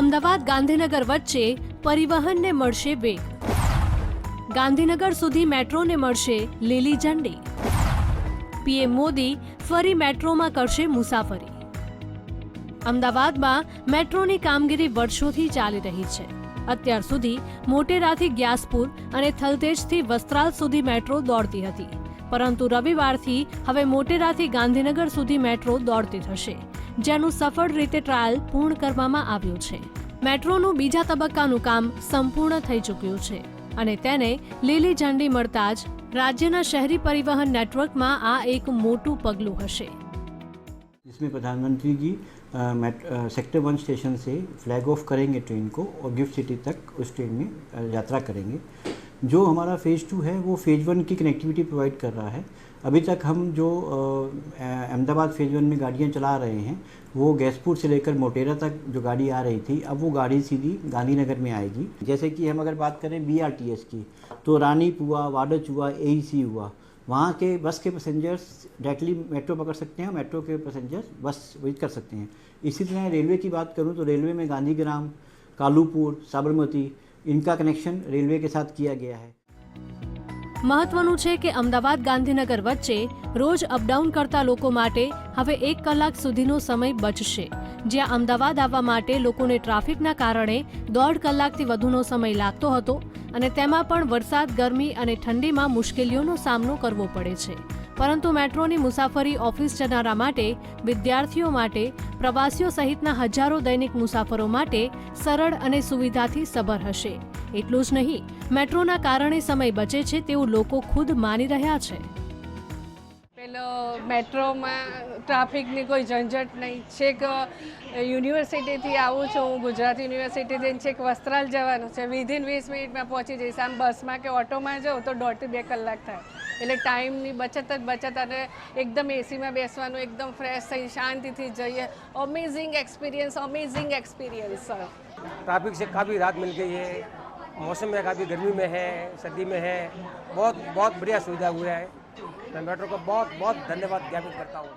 અમદાવાદ ગાંધીનગર વચ્ચે પરિવહનને મળશે વેગ. ગાંધીનગર સુધી મેટ્રોને મળશે લીલી ઝંડી. પીએમ મોદી ફરી મેટ્રોમાં કરશે મુસાફરી. અમદાવાદમાં મેટ્રોની કામગીરી વર્ષોથી ચાલી રહી છે. અત્યાર સુધી મોટેરાથી ગ્યાસપુર અને થલતેજથી વસ્ત્રાલ સુધી મેટ્રો દોડતી હતી. પરંતુ રવિવારથી હવે મોટેરાથી ગાંધીનગર સુધી મેટ્રો દોડતી થશે. જેનું સફળ રીતે ટ્રાયલ પૂર્ણ કરવામાં આવ્યું છે મેટ્રોનું બીજા તબક્કાનું કામ સંપૂર્ણ થઈ ચૂક્યું છે અને તેને લીલી ઝંડી મળતા જ રાજ્યના શહેરી પરિવહન નેટવર્કમાં આ એક મોટું પગલું હશે जिसमें प्रधानमंत्री जी अ, मेट- अ, सेक्टर वन स्टेशन से फ्लैग ऑफ करेंगे ट्रेन को और गिफ्ट सिटी तक उस ट्रेन में अ, यात्रा करेंगे जो हमारा फ़ेज़ टू है, वो फ़ेज़ वन की कनेक्टिविटी प्रोवाइड कर रहा है। अभी तक हम जो अहमदाबाद फ़ेज़ वन में गाड़ियाँ चला रहे हैं, वो गैसपुर से लेकर मोटेरा तक जो गाड़ी आ रही थी, अब वो गाड़ी सीधी गांधीनगर में आएगी। जैसे कि हम अगर बात करें बीआरटीएस की तो रानीप हुआ वाडच हुआ ए हुआ। वहाँ के बस के पैसेंजर्स डायरेक्टली मेट्रो पकड़ सकते हैं मेट्रो के पैसेंजर्स बस विज़िट कर सकते हैं। इसी तरह रेलवे की बात करूँ तो रेलवे में गांधीग्राम, कालूपुर, साबरमती इनका कनेक्शन रेलवे के साथ किया गया है મહત્વનું છે કે અમદાવાદ ગાંધીનગર વચ્ચે રોજ અપડાઉન કરતા લોકો માટે હવે એક કલાક સુધીનો સમય બચશે જ્યાં અમદાવાદ આવવા માટે લોકોને ટ્રાફિકના કારણે દોઢ કલાકથી વધુનો સમય લાગતો હતો અને તેમાં પણ વરસાદ ગરમી અને ઠંડીમાં મુશ્કેલીઓનો સામનો કરવો પડે છે પરંતુ મેટ્રોની મુસાફરી ઓફિસ જનારા માટે, વિદ્યાર્થીઓ માટે, પ્રવાસીઓ સહિતના હજારો દૈનિક મુસાફરો માટે સરળ અને સુવિધાથી સભર હશે. એટલું જ નહીં, મેટ્રોના કારણે સમય બચે છે તેવું લોકો ખુદ માની રહ્યા છે. પેલો મેટ્રોમાં ટ્રાફિકની કોઈ ઝંઝટ નહીં. છેક યુનિવર્સિટીથી આવું છું, હું ગુજરાત યુનિવર્સિટીથી છેક વસ્ત્રાલ જવાનું છે. વિધિન વીસ મિનિટમાં પહોંચી જઈશ. આમ બસમાં કે ઓટોમાં જાઉં તો દોઢથી બે કલાક થાય. એટલે ટાઈમની બચત જ બચત અને એકદમ એસીમાં બેસવાનું એકદમ ફ્રેશ થઈ શાંતિથી જઈએ amazing experience amazing experience sir traffic से काफ़ी राहत मिल गई है मौसम में काफ़ी गर्मी में है सर्दी में है बहुत बहुत बढ़िया सुविधा हुआ है मैं मेट्रो को बहुत बहुत धन्यवाद ज्ञापित करता हूँ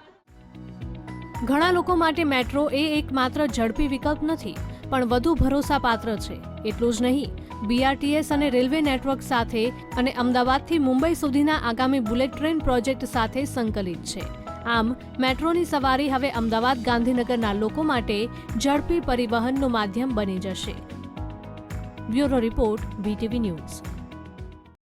ઘણા લોકો માટે મેટ્રો એ એક માત્ર ઝડપી વિકલ્પ નથી પણ વધુ ભરોસાપાત્ર છે એટલું જ નહીં બીઆરટીએસ અને રેલવે નેટવર્ક સાથે અને અમદાવાદથી મુંબઈ સુધીના આગામી બુલેટ ટ્રેન પ્રોજેક્ટ સાથે સંકલિત છે. આમ, મેટ્રોની સવારી હવે અમદાવાદ ગાંધીનગરના લોકો માટે ઝડપી પરિવહનનું માધ્યમ બની જશે. Bureau report BTV news